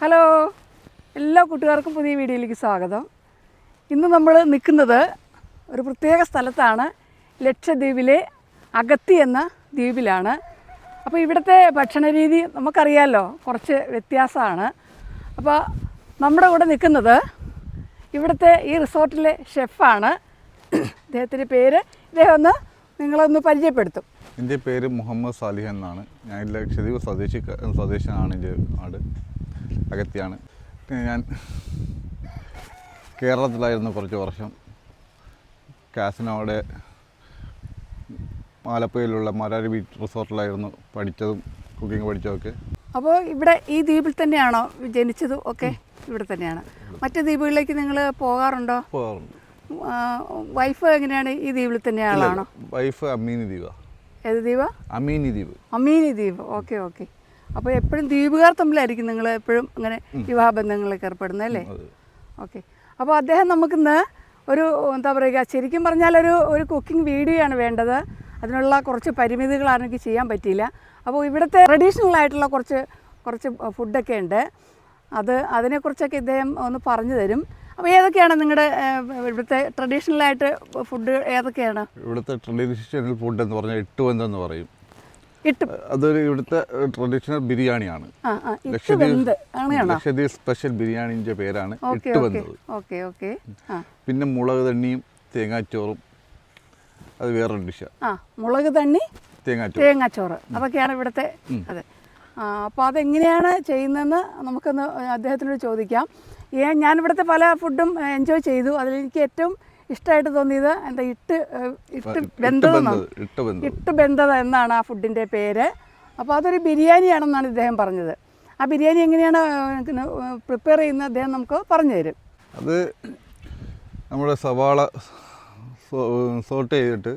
Hello. എല്ലാ കൂട്ടുകാർക്കും പുതിയ വീഡിയോയിലേക്ക് സ്വാഗതം. ഇന്ന് നമ്മൾ നിൽക്കുന്നത് ഒരു പ്രത്യേക സ്ഥലത്താണ്. ലക്ഷദ്വീപിലെ അഗത്തി എന്ന ദ്വീപിലാണ്. അപ്പോൾ ഇവിടുത്തെ ഭക്ഷണ രീതി നമുക്കറിയാമല്ലോ കുറച്ച് വ്യത്യാസമാണ്. അപ്പോൾ നമ്മുടെ കൂടെ നിൽക്കുന്നത് ഇവിടുത്തെ ഈ റിസോർട്ടിലെ ഷെഫാണ്. അദ്ദേഹത്തിന്റെ പേര് ഇദ്ദേഹം ഒന്ന് നിങ്ങളൊന്ന് പരിചയപ്പെടുത്തും. എന്റെ പേര് മുഹമ്മദ് സാലിഹ് എന്നാണ്. ഞാൻ ലക്ഷദ്വീപ് സ്വദേശി സ്വദേശനാണ് എന്റെ നാട്. അകത്തിയാണ്. പിന്നെ ഞാൻ കേരളത്തിലായിരുന്നു കുറച്ച് വർഷം. കാസിനോടെ ആലപ്പുഴയിലുള്ള മരാരി ബീച്ച് റിസോർട്ടിലായിരുന്നു പഠിച്ചതും കുക്കിംഗ് പഠിച്ചതൊക്കെ. അപ്പോൾ ഇവിടെ ഈ ദ്വീപിൽ തന്നെയാണോ ജനിച്ചതും ഒക്കെ? ഇവിടെ തന്നെയാണ്. മറ്റു ദ്വീപുകളിലേക്ക് നിങ്ങൾ പോകാറുണ്ടോ? പോകാറുണ്ട്. വൈഫ് എങ്ങനെയാണ് ഈ ദ്വീപിൽ തന്നെ ആളാണോ? വൈഫ് അമീനി ദ്വീപ. ഏത് ദ്വീപ? അമീനി ദ്വീപ്. അമീനി ദ്വീപ്. Okay okay. അപ്പോൾ എപ്പോഴും ദ്വീപുകാർ തമ്മിലായിരിക്കും നിങ്ങൾ എപ്പോഴും അങ്ങനെ വിവാഹ ബന്ധങ്ങളിലേക്ക് ഏർപ്പെടുന്നത് അല്ലേ? ഓക്കെ. അപ്പോൾ അദ്ദേഹം നമുക്കിന്ന് ഒരു എന്താ പറയുക ശരിക്കും പറഞ്ഞാൽ ഒരു ഒരു കുക്കിംഗ് വീഡിയോ ആണ് വേണ്ടത്. അതിനുള്ള കുറച്ച് പരിമിതികളാണ് എനിക്ക് ചെയ്യാൻ പറ്റിയില്ല. അപ്പോൾ ഇവിടുത്തെ ട്രഡീഷണൽ ആയിട്ടുള്ള കുറച്ച് കുറച്ച് ഫുഡൊക്കെ ഉണ്ട്. അത് അതിനെക്കുറിച്ചൊക്കെ ഇദ്ദേഹം ഒന്ന് പറഞ്ഞു തരും. അപ്പോൾ ഏതൊക്കെയാണ് നിങ്ങളുടെ ഇവിടുത്തെ ട്രഡീഷണൽ ആയിട്ട് ഫുഡ് ഏതൊക്കെയാണ്? ഇവിടുത്തെ ട്രഡീഷണൽ ഫുഡ് എന്ന് പറഞ്ഞാൽ ഇട്ടുവന്തെന്ന് പറയും. അതൊരു ഇവിടുത്തെ ട്രഡീഷണൽ ബിരിയാണിയാണ്. ലക്ഷദ്വീപ് സ്പെഷ്യൽ ബിരിയാണിന്റെ പേരാണ് ഇട്ട് വന്നത്. പിന്നെ മുളക് തണ്ണിയും തേങ്ങാച്ചോറും അത് വേറൊരു ഡിഷാണ് മുളക് തണ്ണി തേങ്ങാച്ചോറ്. അതൊക്കെയാണ് ഇവിടുത്തെ അതെ. അപ്പോൾ അതെങ്ങനെയാണ് ചെയ്യുന്നതെന്ന് നമുക്കൊന്ന് അദ്ദേഹത്തിനോട് ചോദിക്കാം. ഞാൻ ഇവിടുത്തെ പല ഫുഡും എൻജോയ് ചെയ്തു. അതിലെനിക്ക് ഏറ്റവും ഇഷ്ടമായിട്ട് തോന്നിയത് എന്താ ഇട്ട് ഇട്ട് ബന്ധത് ഇട്ട് ബന്ധത എന്നാണ് ആ ഫുഡിന്റെ പേര്. അപ്പോൾ അതൊരു ബിരിയാണിയാണെന്നാണ് ഇദ്ദേഹം പറഞ്ഞത്. ആ ബിരിയാണി എങ്ങനെയാണ് പ്രിപ്പയർ ചെയ്യുന്നത് അദ്ദേഹം നമുക്ക് പറഞ്ഞു തരും. അത് നമ്മുടെ സവാള സോട്ട് ചെയ്തിട്ട്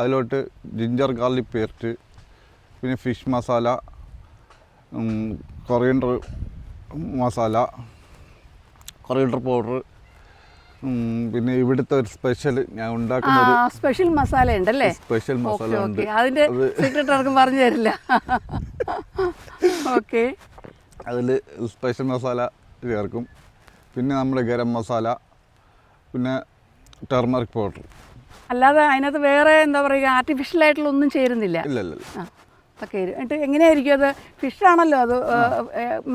അതിലോട്ട് ജിഞ്ചർ ഗാർലിക് പേസ്റ്റ് പിന്നെ fish masala coriander masala coriander powder പിന്നെ ഇവിടുത്തെ ഒരു സ്പെഷ്യൽ ഞാൻ ഉണ്ടാക്കുന്ന സ്പെഷ്യൽ മസാല ഉണ്ടല്ലേ? സ്പെഷ്യൽ മസാല ഓക്കെ ഉണ്ട്. അതിന്റെ സീക്രട്ട് ആർക്കും പറഞ്ഞു തരില്ല. ഓക്കെ അതിൽ സ്പെഷ്യൽ മസാല ചേർക്കും. പിന്നെ നമ്മുടെ ഗരം മസാല പിന്നെ ടെർമറിക് പൗഡർ അല്ലാതെ അതിനകത്ത് വേറെ എന്താ പറയുക ആർട്ടിഫിഷ്യൽ ആയിട്ടുള്ള ഒന്നും ചേരുന്നില്ല. ഇല്ല ഇല്ല ഒക്കെ എന്നിട്ട് എങ്ങനെയായിരിക്കും അത്? ഫിഷാണല്ലോ അത്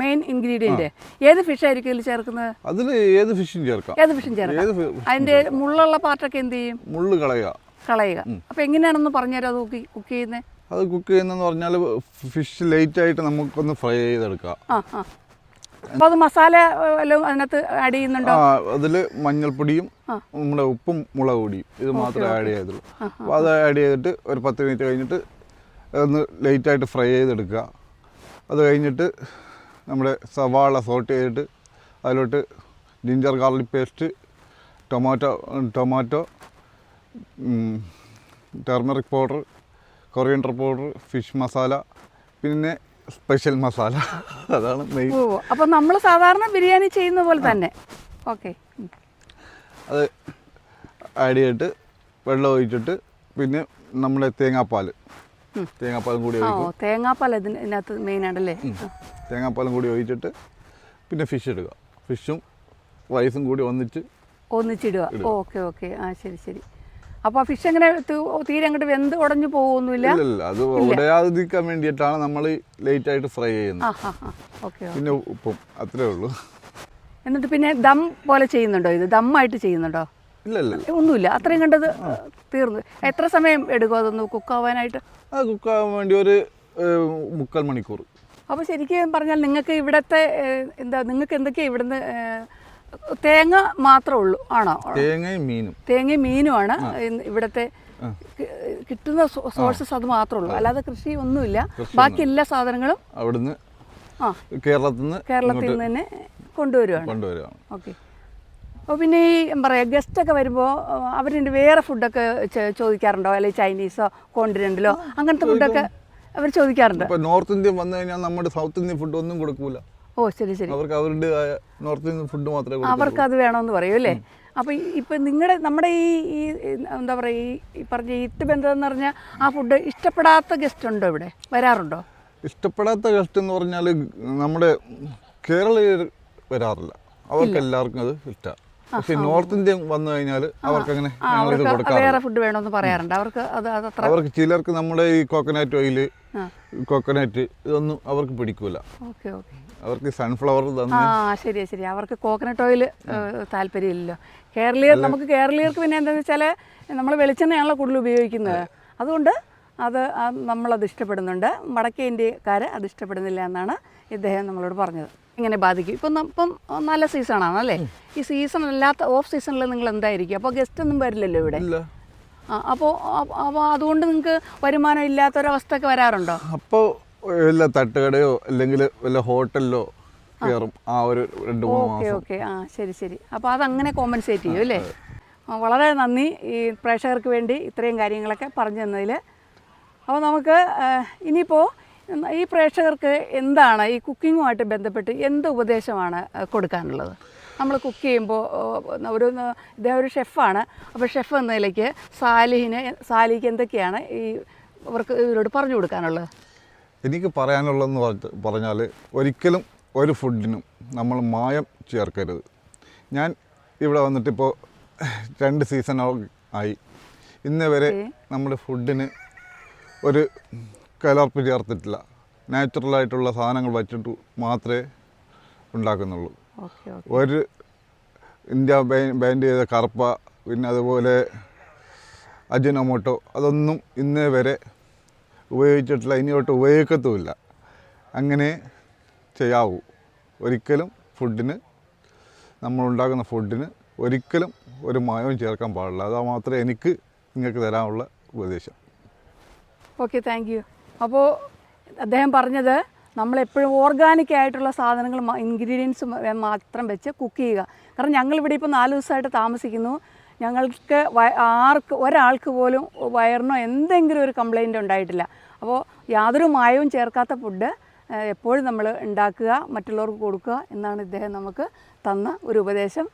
മെയിൻ ഇൻഗ്രീഡിയന്റ് ഏത് ഫിഷ് ആയിരിക്കും ഇതിൽ ചേർക്കുന്നത്? അതിൽ ഏത് ഫിഷും ചേർക്കാം. ഏത് ഫിഷും ചേർക്കാം. അതിന്റെ മുള്ളുള്ള പാർട്ടൊക്കെ എന്ത് ചെയ്യും? മുള്ളു കളയുക. കളയുക. അപ്പോൾ എങ്ങനെയാണെന്ന് പറഞ്ഞുതരാം അത് കുക്ക് കുക്ക് ചെയ്യുന്നത് അത് കുക്ക് ചെയ്യുന്നതെന്ന് പറഞ്ഞാൽ ഫിഷ് ലൈറ്റ് ആയിട്ട് നമുക്കൊന്ന് ഫ്രൈ ചെയ്തെടുക്കാം. ആ ആ. അപ്പോൾ അത് മസാല അതിനകത്ത് ആഡ് ചെയ്യുന്നുണ്ടോ? അതിൽ മഞ്ഞൾപ്പൊടിയും നമ്മുടെ ഉപ്പും മുളക് പൊടിയും ഇത് മാത്രമേ ആഡ് ചെയ്തുള്ളൂ. അപ്പോൾ അത് ആഡ് ചെയ്തിട്ട് ഒരു പത്ത് മിനിറ്റ് കഴിഞ്ഞിട്ട് ഒന്ന് ലൈറ്റായിട്ട് ഫ്രൈ ചെയ്തെടുക്കുക. അത് കഴിഞ്ഞിട്ട് നമ്മുടെ സവാള സോട്ട് ചെയ്തിട്ട് അതിലോട്ട് ginger garlic paste tomato tomato turmeric powder coriander powder fish masala പിന്നെ സ്പെഷ്യൽ മസാല. അതാണ് മെയിൻ അപ്പോൾ നമ്മൾ സാധാരണ ബിരിയാണി ചെയ്യുന്ന പോലെ തന്നെ. ഓക്കെ. അത് ആഡ് ചെയ്തിട്ട് വെള്ളം ഒഴിച്ചിട്ട് പിന്നെ നമ്മുടെ തേങ്ങാപ്പാൽ തേങ്ങാപ്പാലും കൂടി ഓ തേങ്ങാപ്പാൽ ഇതിന് ഇതിനകത്ത് മെയിൻ ആണല്ലേ? തേങ്ങാപ്പാലും കൂടി ഒഴിച്ചിട്ട് പിന്നെ ഫിഷ് ഇടുക. ഫിഷും റൈസും കൂടി ഒന്നിച്ച് ഒന്നിച്ചിടുക. ഓക്കെ ഓക്കെ ആ ശരി ശരി. അപ്പോൾ ഫിഷ് എങ്ങനെ തീരെ അങ്ങോട്ട് വെന്ത് ഉടഞ്ഞു പോകുന്നില്ല? ഇല്ല അത് ഉടയാതിരിക്കാൻ വേണ്ടിയിട്ടാണ് നമ്മൾ ലേറ്റ് ആയിട്ട് ഫ്രൈ ചെയ്യുന്നത്. പിന്നെ ഉപ്പും. അത്രേ ഉള്ളൂ. എന്നിട്ട് പിന്നെ ദം പോലെ ചെയ്യുന്നുണ്ടോ ഇത്? ദമ്മായിട്ട് ചെയ്യുന്നുണ്ടോ? ഒന്നുമില്ല. അത്രയും കണ്ടത് തീർന്നു. എത്ര സമയം എടുക്കും അതൊന്ന് കുക്കാവാനായിട്ട്? അത് ആവാൻ വേണ്ടി ഒരു മുക്കാൽ മണിക്കൂർ. അപ്പോൾ ശരിക്കും പറഞ്ഞാൽ നിങ്ങൾക്ക് ഇവിടത്തെ എന്താ നിങ്ങൾക്ക് എന്തൊക്കെയാണ് ഇവിടുന്ന് തേങ്ങ മാത്രമേ ഉള്ളൂ ആണോ? തേങ്ങയും മീനും. തേങ്ങയും മീനുമാണ് ആണ് ഇവിടുത്തെ കിട്ടുന്ന സോഴ്സസ് അത് മാത്രമേ ഉള്ളൂ. അല്ലാതെ കൃഷി ഒന്നുമില്ല. ബാക്കി എല്ലാ സാധനങ്ങളും അവിടുന്ന് കേരളത്തിൽ നിന്ന് കേരളത്തിൽ നിന്ന് തന്നെ കൊണ്ടുവരുവാണ്. കൊണ്ടുവരുവാണ്. ഓക്കെ. അപ്പോൾ പിന്നെ ഈ എന്താ പറയുക ഗസ്റ്റൊക്കെ വരുമ്പോൾ അവരുടെ വേറെ ഫുഡൊക്കെ ചോദിക്കാറുണ്ടോ? അല്ലെങ്കിൽ ചൈനീസോ കോണ്ടിനെന്റലോ അങ്ങനത്തെ ഫുഡൊക്കെ അവർ ചോദിക്കാറുണ്ട്. നോർത്ത് ഇന്ത്യ വന്നു കഴിഞ്ഞാൽ നമ്മുടെ സൗത്ത് ഇന്ത്യൻ ഫുഡ് ഒന്നും കൊടുക്കൂല. ഓ ശരി ശരി. അവർക്ക് അവരുടെ നോർത്ത് ഇന്ത്യൻ ഫുഡ് മാത്രമേ അവർക്ക് അത് വേണമെന്ന് പറയൂ അല്ലേ? അപ്പോൾ ഇപ്പം നിങ്ങളുടെ നമ്മുടെ ഈ ഈ എന്താ പറയുക ഈ പറഞ്ഞ ഈ ഇട്ട് ബന്ധം എന്ന് പറഞ്ഞാൽ ആ ഫുഡ് ഇഷ്ടപ്പെടാത്ത ഗസ്റ്റ് ഉണ്ടോ ഇവിടെ? വരാറുണ്ടോ? ഇഷ്ടപ്പെടാത്ത ഗസ്റ്റ് എന്ന് പറഞ്ഞാൽ നമ്മുടെ കേരളീയർ വരാറില്ല. അവർക്ക് എല്ലാവർക്കും അത് ഇഷ്ടമാണ് പക്ഷെ നോർത്ത് ഇന്ത്യൻ വന്നു കഴിഞ്ഞാൽ അവർക്ക് അങ്ങനെ വേറെ ഫുഡ് വേണമെന്ന് പറയാറുണ്ട്. അവർക്ക് അത് അവർക്ക് ചിലർക്ക് നമ്മുടെ ഈ കോക്കനട്ട് ഓയിൽ കോക്കനട്ട് ഇതൊന്നും അവർക്ക് പിടിക്കൂല. അവർക്ക് സൺഫ്ലവർ ആ ശരി ശരി അവർക്ക് കോക്കനട്ട് ഓയിൽ താല്പര്യമില്ലല്ലോ. കേരളീയർ നമുക്ക് കേരളീയർക്ക് പിന്നെ എന്താണെന്ന് വെച്ചാൽ നമ്മൾ വെളിച്ചെണ്ണയാണല്ലോ കൂടുതൽ ഉപയോഗിക്കുന്നത്. അതുകൊണ്ട് അത് നമ്മൾ നമ്മളത് ഇഷ്ടപ്പെടുന്നുണ്ട്. വടക്കേ ഇന്ത്യക്കാർ അത് ഇഷ്ടപ്പെടുന്നില്ല എന്നാണ് ഇദ്ദേഹം നമ്മളോട് പറഞ്ഞത്. ഇങ്ങനെ ബാധിക്കും. ഇപ്പം ഇപ്പം നല്ല സീസണാണ് അല്ലേ ഈ സീസൺ അല്ലാത്ത ഓഫ് സീസണിൽ നിങ്ങൾ എന്തായിരിക്കും? അപ്പോൾ ഗസ്റ്റ് ഒന്നും വരില്ലല്ലോ ഇവിടെ? ആ അപ്പോൾ അപ്പോൾ അതുകൊണ്ട് നിങ്ങൾക്ക് വരുമാനം ഇല്ലാത്തൊരവസ്ഥയൊക്കെ വരാറുണ്ടോ? അപ്പോൾ വല്ല തട്ടുകടയോ അല്ലെങ്കിൽ വല്ല ഹോട്ടലിലോ കയറും. ആ ഒരു രണ്ട് മൂന്ന് ഓക്കെ മാസം. ഓക്കെ. ആ ശരി ശരി. അപ്പോൾ അതങ്ങനെ കോമ്പൻസേറ്റ് ചെയ്യും അല്ലേ? വളരെ നന്ദി ഈ പ്രേക്ഷകർക്ക് വേണ്ടി ഇത്രയും കാര്യങ്ങളൊക്കെ പറഞ്ഞു തന്നതിൽ. അപ്പോൾ നമുക്ക് ഇനിയിപ്പോൾ ഈ പ്രേക്ഷകർക്ക് എന്താണ് ഈ കുക്കിങ്ങുമായിട്ട് ബന്ധപ്പെട്ട് എന്ത് ഉപദേശമാണ് കൊടുക്കാനുള്ളത്? നമ്മൾ കുക്ക് ചെയ്യുമ്പോൾ ഒരു ഇദ്ദേഹം ഒരു ഷെഫാണ്. അപ്പോൾ ഷെഫ് എന്ന നിലയ്ക്ക് സാലിഹിന് സാലിഹിക്ക് എന്തൊക്കെയാണ് ഈ അവർക്ക് ഇവരോട് പറഞ്ഞു കൊടുക്കാനുള്ളത്? എനിക്ക് പറയാനുള്ളതെന്ന് പറഞ്ഞ പറഞ്ഞാൽ ഒരിക്കലും ഒരു ഫുഡിനും നമ്മൾ മായം ചേർക്കരുത്. ഞാൻ ഇവിടെ വന്നിട്ടിപ്പോൾ രണ്ട് സീസൺ ആയി. ഇന്ന് വരെ നമ്മുടെ ഫുഡിന് ഒരു കലർപ്പ് ചേർത്തിട്ടില്ല. നാച്ചുറലായിട്ടുള്ള സാധനങ്ങൾ വച്ചിട്ട് മാത്രമേ ഉണ്ടാക്കുന്നുള്ളൂ. ഒരു ഇന്ത്യ ബാൻഡ് ചെയ്ത കറുപ്പ പിന്നെ അതുപോലെ അജിനോമോട്ടോ അതൊന്നും ഇന്നേ വരെ ഉപയോഗിച്ചിട്ടില്ല. ഇനിയോട്ട് ഉപയോഗിക്കത്തുമില്ല. അങ്ങനെ ചെയ്യാവൂ. ഒരിക്കലും ഫുഡിന് നമ്മൾ ഉണ്ടാക്കുന്ന ഫുഡിന് ഒരിക്കലും ഒരു മായവും ചേർക്കാൻ പാടില്ല. അത് മാത്രമേ എനിക്ക് നിങ്ങൾക്ക് തരാനുള്ള ഉപദേശം. ഓക്കെ താങ്ക് യു അപ്പോൾ അദ്ദേഹം പറഞ്ഞത് നമ്മളെപ്പോഴും ഓർഗാനിക് ആയിട്ടുള്ള സാധനങ്ങൾ ഇൻഗ്രീഡിയൻസ് മാത്രം വെച്ച് കുക്ക് ചെയ്യുക. കാരണം ഞങ്ങളിവിടെ ഇപ്പോൾ നാല് ദിവസമായിട്ട് താമസിക്കുന്നു. ഞങ്ങൾക്ക് ആർക്ക് ഒരാൾക്ക് പോലും വയറിനോ എന്തെങ്കിലും ഒരു കംപ്ലൈന്റ് ഉണ്ടായിട്ടില്ല. അപ്പോൾ യാതൊരു മായവും ചേർക്കാത്ത ഫുഡ് എപ്പോഴും നമ്മൾ ഉണ്ടാക്കുക മറ്റുള്ളവർക്ക് കൊടുക്കുക എന്നാണ് ഇദ്ദേഹം നമുക്ക് തന്ന ഒരു ഉപദേശം.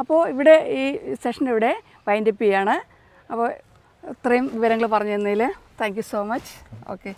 അപ്പോൾ ഇവിടെ ഈ സെഷൻ ഇവിടെ വൈൻഡപ്പ് ചെയ്യാണ്. അപ്പോൾ ഇത്രയും വിവരങ്ങൾ പറഞ്ഞു തന്നതിൽ thank you so much okay